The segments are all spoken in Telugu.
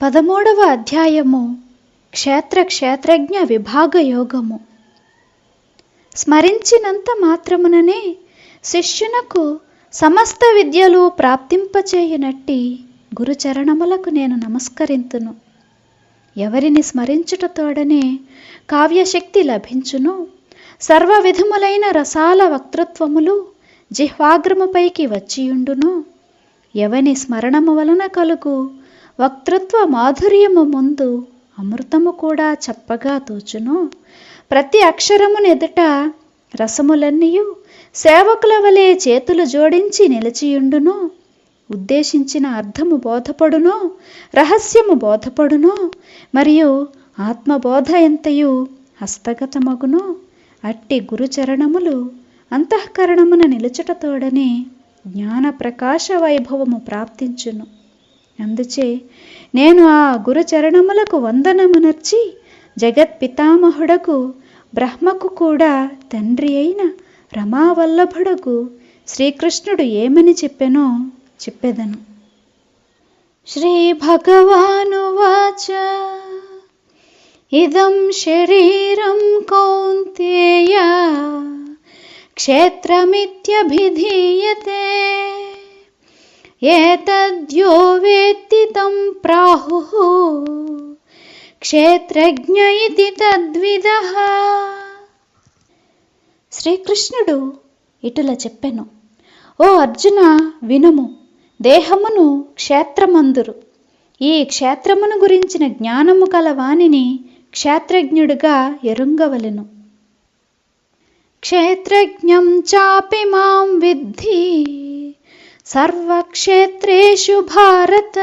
పదమూడవ అధ్యాయము క్షేత్ర క్షేత్రజ్ఞ విభాగ యోగము. స్మరించినంత మాత్రముననే శిష్యునకు సమస్త విద్యలు ప్రాప్తింపచేయునట్టి గురుచరణములకు నేను నమస్కరింతును. ఎవరిని స్మరించుటతోడనే కావ్యశక్తి లభించును. సర్వ విధములైన రసాల వక్తృత్వములు జిహ్వాగ్రముపైకి వచ్చియుండును. ఎవని స్మరణము వలన కలుగు వక్తృత్వ మాధుర్యము ముందు అమృతము కూడా చప్పగా తోచును. ప్రతి అక్షరమునెదుట రసములన్నీయు సేవకుల వలె చేతులు జోడించి నిలిచియుండును. ఉద్దేశించిన అర్థము బోధపడును రహస్యము బోధపడును మరియు ఆత్మబోధ ఎంతయు హస్తగతమగును. అట్టి గురుచరణములు అంతఃకరణమున నిలుచుటతోడనే జ్ఞాన ప్రకాశ వైభవము ప్రాప్తించును. అందుచే నేను ఆ గురుచరణములకు వందనమునర్చి జగత్పితామహుడకు బ్రహ్మకు కూడా తండ్రి అయిన రమావల్లభుడకు శ్రీకృష్ణుడు ఏమని చెప్పెనో చెప్పెదను. శ్రీ భగవానువాచ ఇదం శరీరం కౌంతేయ. క్షేత్రమిత్యభిధీయతే. ఏతద్యో వేత్తి తం ప్రాహుః క్షేత్రజ్ఞ ఇది తద్విధ శ్రీకృష్ణుడు ఇటుల చెప్పెను ఓ అర్జున వినుము దేహమును క్షేత్రమందురు. ఈ క్షేత్రమును గురించిన జ్ఞానము కల వాణిని క్షేత్రజ్ఞుడుగా ఎరుంగవలెను. క్షేత్రజ్ఞం చాపి మాం విద్ధి. సర్వక్షేత్రేషు భారత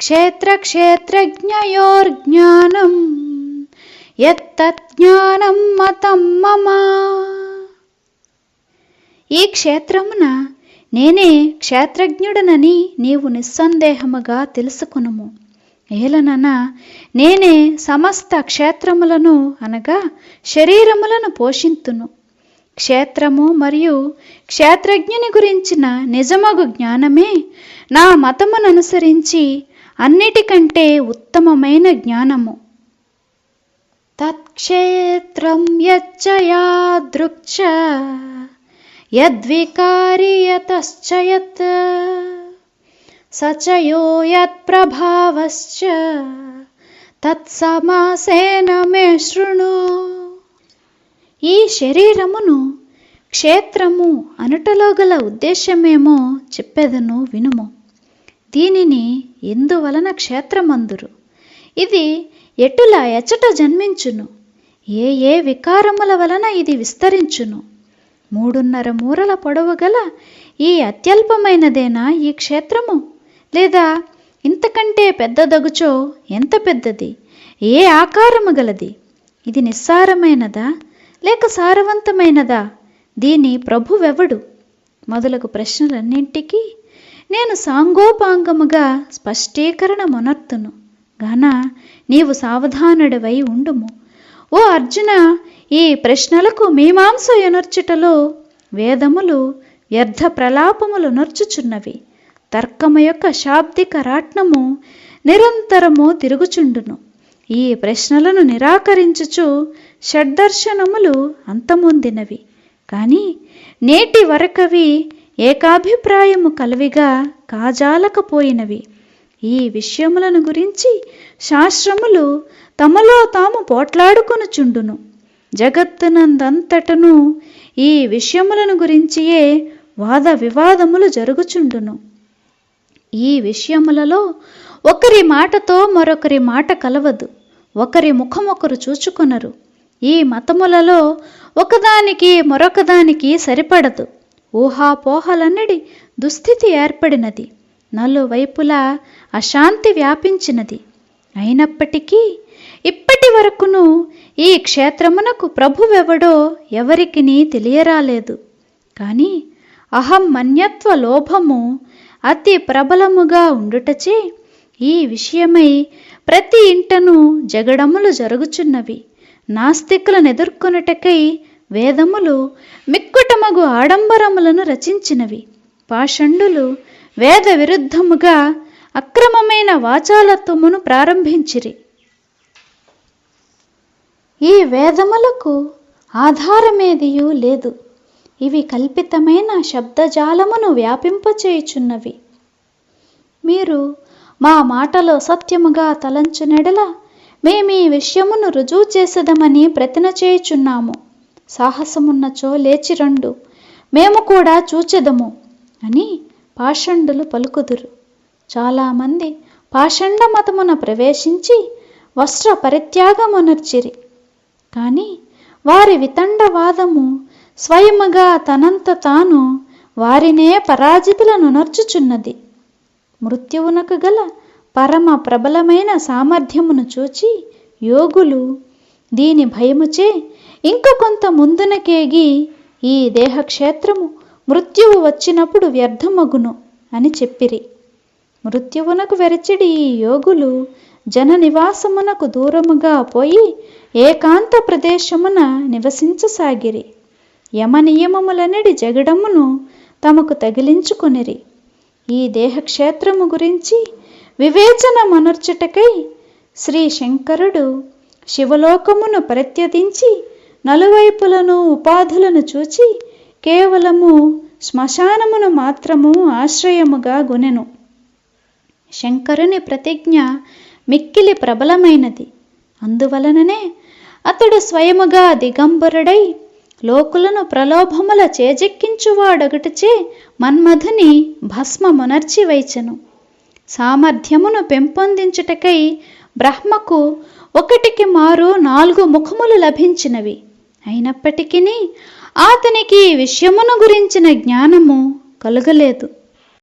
క్షేత్రక్షేత్రజ్ఞయోర్జ్ఞానం యత్తజ్ఞానం మతం మమ ఈ క్షేత్రమున నేనే క్షేత్రజ్ఞుడనని నీవు నిస్సందేహముగా తెలుసుకునుము. ఏలనన నేనే సమస్త క్షేత్రములను అనగా శరీరములను పోషింతును. క్షేత్రము మరియు క్షేత్రజ్ఞుని గురించిన నిజమగు జ్ఞానమే నా మతముననుసరించి అన్నిటికంటే ఉత్తమమైన జ్ఞానము. తత్క్షేత్రం యచ్చ యాదృక్చ యద్వికారి యతశ్చ యత్ యత్ప్రభావశ్చ తత్సమాసేన మే శృణు ఈ శరీరమును క్షేత్రము అనుటలో గల ఉద్దేశమేమో చెప్పేదను వినుము. దీనిని ఎందువలన క్షేత్రమందురు? ఇది ఎటుల ఎచట జన్మించును? ఏ ఏ వికారముల వలన ఇది విస్తరించును? మూడున్నర మూరల పొడవు గల ఈ అత్యల్పమైనదేనా ఈ క్షేత్రము? లేదా ఇంతకంటే పెద్దదగుచో ఎంత పెద్దది? ఏ ఆకారము గలది? ఇది నిస్సారమైనదా? లేక సారవంతమైనదా? దీని ప్రభువెవడు? మొదలగు ప్రశ్నలన్నింటికీ నేను సాంగోపాంగముగా స్పష్టీకరణ మొనర్తును గాన నీవు సావధానుడివై ఉండుము. ఓ అర్జున ఈ ప్రశ్నలకు మీమాంస ఎనర్చుటలో వేదములు వ్యర్థ ప్రలాపములు నర్చుచున్నవి తర్కము యొక్క శాబ్దిక రాట్నము నిరంతరము తిరుగుచుండును. ఈ ప్రశ్నలను నిరాకరించుచు షడ్దర్శనములు అంతమొందినవి. కానీ నేటి వరకవి ఏకాభిప్రాయము కలవిగా కాజాలకపోయినవి. ఈ విషయములను గురించి శాస్త్రములు తమలో తాము పోట్లాడుకొనుచుండును. జగత్తునందంతటను ఈ విషయములను గురించియే వాద వివాదములు జరుగుచుండును. ఈ విషయములలో ఒకరి మాటతో మరొకరి మాట కలవదు. ఒకరి ముఖమొకరు చూచుకొనరు. ఈ మతములలో ఒకదానికి మరొకదానికి సరిపడదు. ఊహాపోహలన్నడి దుస్థితి ఏర్పడినది. నలువైపులా అశాంతి వ్యాపించినది. అయినప్పటికీ ఇప్పటి వరకును ఈ క్షేత్రమునకు ప్రభువెవడో ఎవరికిని తెలియరాలేదు. కానీ అహం మన్యత్వ లోభము అతి ప్రబలముగా ఉండుటచే ఈ విషయమై ప్రతి ఇంటను జగడములు జరుగుచున్నవి. నాస్తికులను ఎదుర్కొనుటకై వేదములు మిక్కుటమగు ఆడంబరములను రచించినవి. పాషండులు వేద విరుద్ధముగా అక్రమమైన వాచాలత్వమును ప్రారంభించిరి. ఈ వేదములకు ఆధారమేదియూ లేదు. ఇవి కల్పితమైన శబ్దజాలమును వ్యాపింపచేయుచున్నవి. మీరు మా మాటలో సత్యముగా తలంచునెడల మేమీ విషయమును రుజువు చేసేదమని ప్రతిన చేయుచున్నాము. సాహసమున్నచో లేచి రండు. మేము కూడా చూచెదము అని పాషండులు పలుకుదురు. చాలామంది పాషండ మతమున ప్రవేశించి వస్త్ర పరిత్యాగమునర్చిరి. కానీ వారి వితండవాదము స్వయముగా తనంత తాను వారినే పరాజితులను నర్చుచున్నది. మృత్యువునకు గల పరమ ప్రబలమైన సామర్థ్యమును చూచి యోగులు దీని భయముచే ఇంక కొంత ముందునకేగి ఈ దేహక్షేత్రము మృత్యువు వచ్చినప్పుడు వ్యర్థమగును అని చెప్పిరి. మృత్యువునకు వెరచిడి ఈ యోగులు జన నివాసమునకు దూరముగా పోయి ఏకాంత ప్రదేశమున నివసించసాగిరి. యమనియమములనడి జగడమును తమకు తగిలించుకొనిరి. ఈ దేహక్షేత్రము గురించి వివేచన మనర్చుటకై శ్రీ శంకరుడు శివలోకమును ప్రత్యదించి నలువైపులను ఉపాధులను చూచి కేవలము శ్మశానమును మాత్రము ఆశ్రయముగా గునెను. శంకరుని ప్రతిజ్ఞ మిక్కిలి ప్రబలమైనది. అందువలననే అతడు స్వయముగా దిగంబరుడై లోకులను ప్రలోభముల చేజెక్కించువాడొకటిచే మన్మధుని భస్మమునర్చి వైచెను సామర్థ్యమును పెంపొందించుటకై బ్రహ్మకు ఒకటికి మారు నాలుగు ముఖములు లభించినవి. అయినప్పటికీ అతనికి విషయమును గురించిన జ్ఞానము కలుగలేదు.